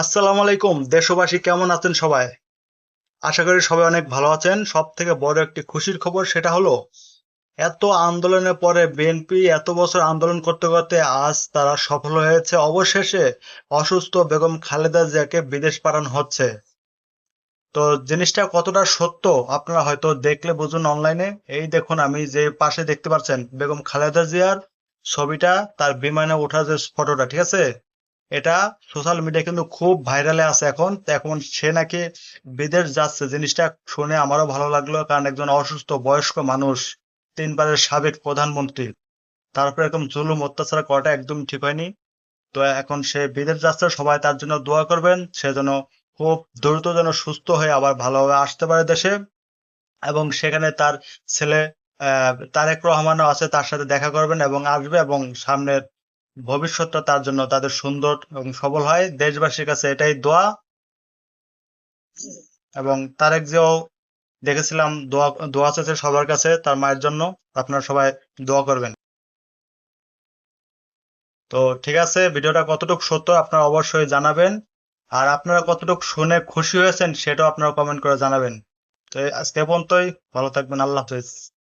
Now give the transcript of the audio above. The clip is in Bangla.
আসসালামু আলাইকুম। দেশবাসী কেমন আছেন সবাই? আশা করি সবাই অনেক ভালো আছেন। সব থেকে বড় একটি খুশির খবর সেটা হলো, এত আন্দোলনের পরে বিএনপি এত বছর আন্দোলন করতে করতে আজ তারা সফল হয়েছে। অবশেষে অসুস্থ বেগম খালেদা জিয়াকে বিদেশ পাঠানো হচ্ছে। তো জিনিসটা কতটা সত্য আপনারা হয়তো দেখলে বুঝুন অনলাইনে এই দেখুন, আমি যে পাশে দেখতে পাচ্ছেন, বেগম খালেদা জিয়ার ছবিটা, তার বিমানে ওঠার যে ফটোটা ঠিক আছে? এটা সোশ্যাল মিডিয়া কিন্তু খুব ভাইরালে আছে এখন। এখন সে নাকি বিদেশ যাচ্ছে। জিনিসটা শুনে আমারও ভালো লাগল। কারণ একজন অসুস্থ বয়স্ক মানুষ, তিনবারের সাবেক প্রধানমন্ত্রী, তারপরে এরকম জুলুম, অত্যাচার করাটা একদম ঠিক হয়নি। তো এখন সে বিদেশ যাচ্ছে, সবাই তার জন্য দোয়া করবেন। সে যেন খুব দ্রুত যেন সুস্থ হয়ে আবার ভালোভাবে আসতে পারে দেশে। এবং সেখানে তার ছেলে তারেক রহমানও আছে, তার সাথে দেখা করবেন এবং আসবে এবং সামনের ভবিষ্যৎটা তার জন্য তাদের সুন্দর এবং সবল হয়। দেশবাসীর কাছে এটাই দোয়া। এবং তারেক জিয়াও দেখেছিলাম দোয়া দোয়া চেয়েছে সবার কাছে তার মায়ের জন্য। আপনারা সবাই দোয়া করবেন। তো ঠিক আছে, ভিডিওটা কতটুকু সত্য আপনারা অবশ্যই জানাবেন। আর আপনারা কতটুকু শুনে খুশি হয়েছেন সেটাও আপনারা কমেন্ট করে জানাবেন। তো আজকে পর্যন্তই। ভালো থাকবেন। আল্লাহ হাফেজ।